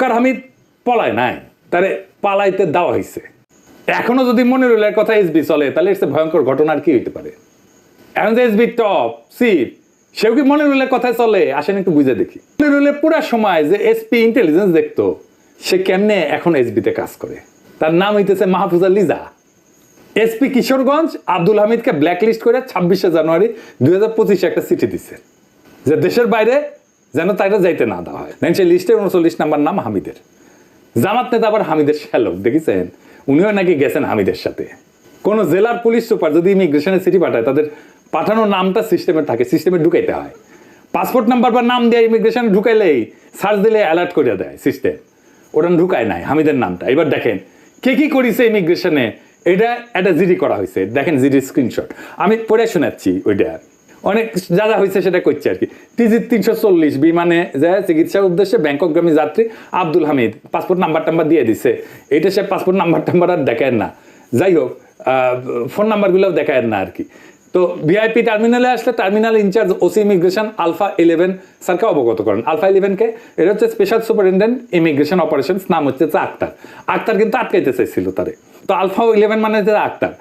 কার হামিদ পলায় নাই। তারে পালাইতে দেওয়া হয়েছে এখনও যদি মনে রইল কথা এসবি চলে, তাহলে এসে ভয়ঙ্কর ঘটনা আর কি হইতে পারে? এখন যে এসবি টপ, সিট, সেও কি মনে রইলে কথায় চলে? আসেন একটু বুঝে দেখি। মনে রইলে পুরা সময় যে এসপি ইন্টেলিজেন্স দেখতো, সে কেমনে এখন এসবিতে কাজ করে? তার নাম হইতেছে মাহফুজা লিজা। এসপি কিশোরগঞ্জ আব্দুল হামিদকে ব্ল্যাকলিস্ট করে ছাব্বিশে জানুয়ারি দুই একটা চিঠি দিচ্ছে যে দেশের বাইরে যেন তাকে যাইতে না দেওয়া হয়। দেন সেই লিস্টে উনচল্লিশ নাম্বার নাম হামিদের। জামাত নেতা আবার হামিদের শ্যালক, দেখেছেন? উনিও নাকি গেছেন হামিদের সাথে। কোন জেলার পুলিশ সুপার যদি ইমিগ্রেশনের চিঠি পাঠায়, তাদের পাঠানোর নামটা সিস্টেমে থাকে, সিস্টেমে ঢুকাইতে হয়। পাসপোর্ট নাম্বার বা নাম দিয়ে ইমিগ্রেশনে ঢুকাইলেই সার্চ দিলে অ্যালার্ট করে দেয় সিস্টেম। ওটা ঢুকায় নাই, হামিদের নামটা। এবার দেখেন, কে কি করিছে ইমিগ্রেশনে? এটা একটা জিডি করা হয়েছে দেখেন জিডি স্ক্রিনশট। আমি পড়ে শোনাচ্ছি ওইটা। অনেক যা যা হয়েছে সেটা করছে আর কি। টিজি তিনশো চল্লিশ বিমানে যায় চিকিৎসার উদ্দেশ্যে ব্যাংককগামী যাত্রী আব্দুল হামিদ পাসপোর্ট নাম্বার টাম্বার দিয়ে দিছে। এইটা সে পাসপোর্ট নাম্বার টাম্বার আর দেখায় না। যাই হোক ফোন নাম্বারগুলোও দেখায় না আর কি। তো ভিআইপি টার্মিনালে আসলে terminal in-charge OC immigration alpha eleven স্যারকে অবগত করেন। আলফা ইলেভেনকে এটা হচ্ছে স্পেশাল সুপারিনটেন্ডেন্ট ইমিগ্রেশন অপারেশনস নাম হচ্ছে আক্তার। আক্তার কিন্তু আটকাইতে চাইছিল তারে। তো আলফা ইলেভেন মানে হচ্ছে Akhtar.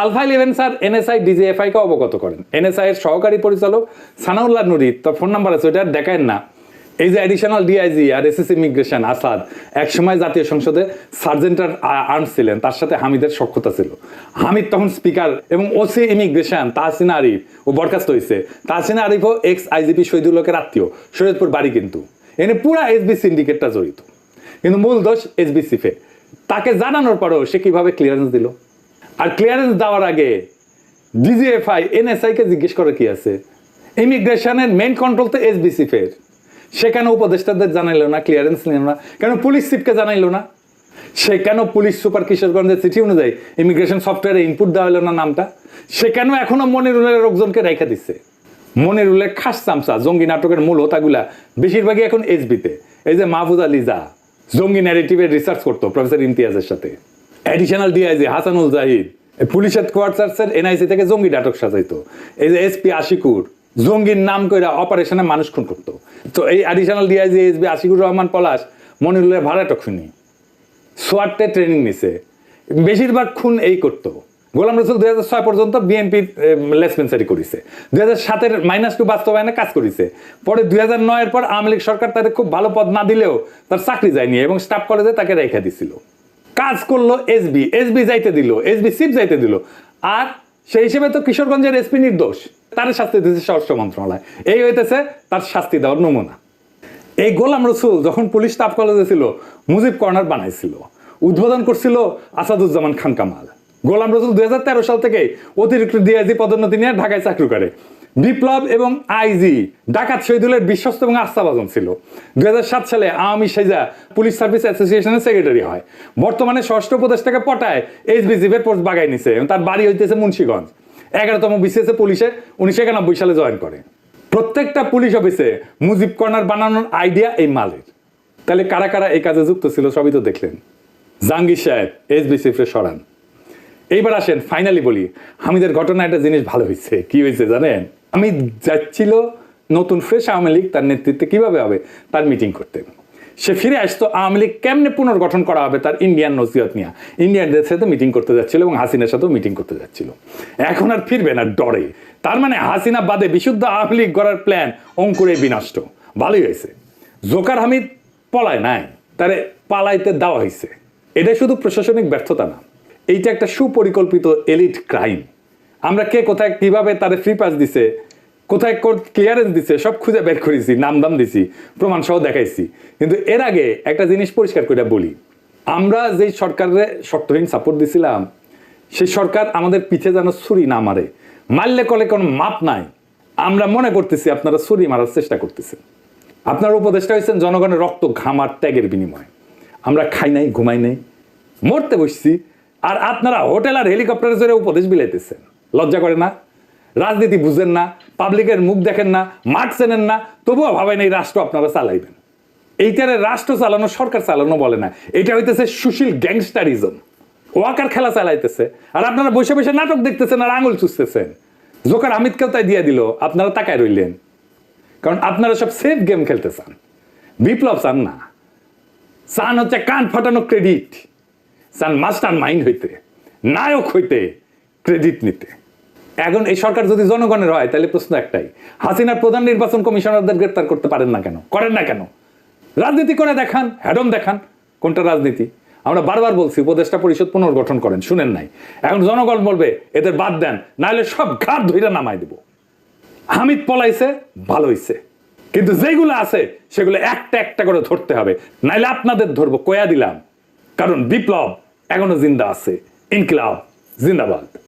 Alpha eleven sir, NSI, DGFI কে অবগত করেন। এনএসআই এর সহকারী পরিচালক সানাউল্লাহ নুরি, তার ফোন নাম্বার আছে আর দেখায় না। এই যে অ্যাডিশনাল ডিআইজি আর এসএস ইমিগ্রেশন আসাদ, একসময় জাতীয় সংসদে সার্জেন্টার আর্মস ছিলেন, তার সাথে হামিদের সক্ষতা ছিল। হামিদ তখন স্পিকার এবং ওসি ইমিগ্রেশন তাহসিনা আরিফ ও বরখাস্ত হয়েছে তাহসিনা আরিফও এক্স আইজিপি শহীদুল হকের আত্মীয়, শরীয়তপুর বাড়ি কিন্তু। এনে পুরা এসবি সিন্ডিকেটটা জড়িত। কিন্তু মূল দোষ এসবি সিফে তাকে জানানোর পরেও সে কীভাবে ক্লিয়ারেন্স দিল? আর ক্লিয়ারেন্স দেওয়ার আগে ডিজিএফআই এনএসআই কে জিজ্ঞেস করে কি আছে? ইমিগ্রেশনের মেইন কন্ট্রোল তো এসবিসি ফের। সে কেন উপদেষ্টাদের জানাইলো না ক্লিয়ারেন্স নিল না। কেন পুলিশ চিফকে জানাইলো না? সে কেন পুলিশ সুপার কিশোরগঞ্জের চিঠি অনুযায়ী ইমিগ্রেশন সফটওয়্যারে ইনপুট দেওয়া হলো না নামটা? সে কেন এখনও মনিরুলের লোকজনকে রেখা দিচ্ছে মনিরুলের খাস চামচা, জঙ্গি নাটকের মূল হোতাগুলা বেশিরভাগই এখন এসবিতে এই যে মাহফুজ আলী যা, জঙ্গি ন্যারেটিভের রিসার্চ করতো প্রফেসর ইমতিয়াজের সাথে। Additional DIG Hasanul Zahid police হেডকোয়ার্টার্সের NIC থেকে জঙ্গি নাটক সাজাইতো। এই যে এসপি আশিকুর জঙ্গির নাম কইরা অপারেশনে মানুষ খুন করতো। তো এই additional DIG SB Ashikur Rahman Palash, মনিরুলের ভাড়াটক শুনি সোয়াটে ট্রেনিং নিছে। বেশিরভাগ খুন এই করতো। গোলাম রসুল দুই হাজার ছয় পর্যন্ত বিএনপির লেসপেন্সারি করেছে। দুই হাজার সাতের মাইনাস টু বাস্তবায়নে কাজ করেছে। পরে দুই হাজার নয়ের পর আওয়ামী লীগ সরকার তাদের খুব ভালো পদ না দিলেও তার চাকরি যায়নি এবং স্টাফ কলেজে তাকে রেখে দিছিল। কাজ করল এসবি এসবি যাইতে দিল, এসবি সিপ যাইতে দিল। আর সেই হিসেবে তো কিশোরগঞ্জের এসপি নির্দোষ, তার শাস্তি দিতেছে স্বরাষ্ট্র মন্ত্রণালয়। এই হইতেছে তার শাস্তি দেওয়ার নমুনা। এই গোলাম রসুল যখন পুলিশ স্টাফ কলেজে ছিল, মুজিব কর্নার বানাইছিল, উদ্বোধন করছিল আসাদুজ্জামান খান কামাল। গোলাম রসুল দুই হাজার তেরো সাল থেকে অতিরিক্ত ডিআইজি পদোন্নতি নিয়ে ঢাকায় চাকরি করে। বিপ্লব এবং আইজি, ডাকাত শহীদুলের বিশ্বস্ত এবং আস্থাভাজন ছিল। দুই হাজার সাত সালে আওয়ামী সেজা পুলিশ সার্ভিস অ্যাসোসিয়েশনের সেক্রেটারি হয়। বর্তমানে ষষ্ঠ উপদেষ্টাকে পটায় এইচবিজিবের পোস্ট বাগাই নিছে এবং তার বাড়ি হইতেছে মুন্সীগঞ্জ। এগারোতম বিসিএসে পুলিশে উনিশশো একানব্বই সালে জয়েন করে। প্রত্যেকটা পুলিশ অফিসে মুজিব কর্নার বানানোর আইডিয়া এই মালের। তাহলে কারা কারা এই কাজে যুক্ত ছিল সবই তো দেখলেন। জাহাঙ্গীর সাহেব এসবিসিফে সরান। এইবার আসেন ফাইনালি বলি, হামিদের ঘটনা একটা জিনিস ভালো হয়েছে কি হয়েছে জানেন? আমি যাচ্ছিল নতুন ফ্রেশ আওয়ামী লীগ, তার নেতৃত্বে কীভাবে হবে? তার মিটিং করতে। সে ফিরে আসতো, আওয়ামী লীগ কেমনে পুনর্গঠন করা হবে তার ইন্ডিয়ান নসিহত নিয়ে? ইন্ডিয়ানদের সাথে মিটিং করতে যাচ্ছিল এবং হাসিনার সাথেও মিটিং করতে যাচ্ছিল। এখন আর ফিরবে না, ডরে। তার মানে হাসিনা বাদে বিশুদ্ধ আওয়ামী লীগ গড়ার প্ল্যান অঙ্কুরে বিনষ্ট। ভালোই হয়েছে। জোকার হামিদ পলায় নাই, তারে পালাইতে দেওয়া হয়েছে। এটা শুধু প্রশাসনিক ব্যর্থতা না, এইটা একটা সুপরিকল্পিত এলিট ক্রাইম। আমরা কে কোথায় কীভাবে তাদের ফ্রি পাস দিছে, কোথায় ক্লিয়ারেন্স দিছে, সব খুঁজে বের করেছি, নাম দাম দিছি প্রমাণ সহ দেখাইছি। কিন্তু এর আগে একটা জিনিস পরিষ্কার করে বলি। আমরা যেই সরকারের শর্তহীন সাপোর্ট দিছিলাম, সেই সরকার আমাদের পিঠে যেন ছুরি না মারে। মারলে কলে কোনো মাপ নাই। আমরা মনে করতেছি আপনারা ছুরি মারার চেষ্টা করতেছেন। আপনার উপদেষ্টা হয়েছেন জনগণের রক্ত ঘামার ত্যাগের বিনিময়। আমরা খাই নাই, ঘুমাই নাই, মরতে বসছি, আর আপনারা হোটেল আর হেলিকপ্টারে চড়ে উপদেশ বিলাইতেছেন। লজ্জা করে না? রাজনীতি বুঝেন না, পাবলিকের মুখ দেখেন না, মাঠ চেনেন না, তবুও ভাবেন এই রাষ্ট্র আপনারা চালাইবেন। এইটারে রাষ্ট্র চালানো, সরকার চালানো বলে না। এটা হইতেছে সুশীল গ্যাংস্টারিজম। ওয়াকার খেলা চালাইতেছে। আর আপনারা বসে বসে নাটক দেখতেছেন আর আঙুল চুষতেছেন। জোকার হামিদকেও তাই দিয়ে দিল, আপনারা তাকায় রইলেন। কারণ আপনারা সব সেফ গেম খেলতে চান। বিপ্লব চান না। চান হচ্ছে কান ফাটানো ক্রেডিট। চান মাস্টার মাইন্ড হইতে, নায়ক হইতে ক্রেডিট নিতে। এখন এই সরকার যদি জনগণের হয়, তাহলে প্রশ্ন একটাই, হাসিনার প্রধান নির্বাচন কমিশনারদের গ্রেপ্তার করতে পারেন না কেন? করেন না কেন? রাজনীতি করে দেখান? হ্যাডম দেখান। কোনটা রাজনীতি? আমরা বারবার বলছি, উপদেষ্টা পরিষদ পুনর্গঠন করেন, শুনেন নাই। এখন জনগণ বলবে, এদের বাদ দেন, নাহলে সব ঘাট ধইরা নামাই দেব। হামিদ পলাইছে, ভালো হইছে। কিন্তু যেগুলো আছে, সেগুলো একটা একটা করে ধরতে হবে। নাইলে আপনাদের ধরবো, কয়া দিলাম। কারণ বিপ্লব এখনও জিন্দা আছে। ইনকিলাব, জিন্দাবাদ।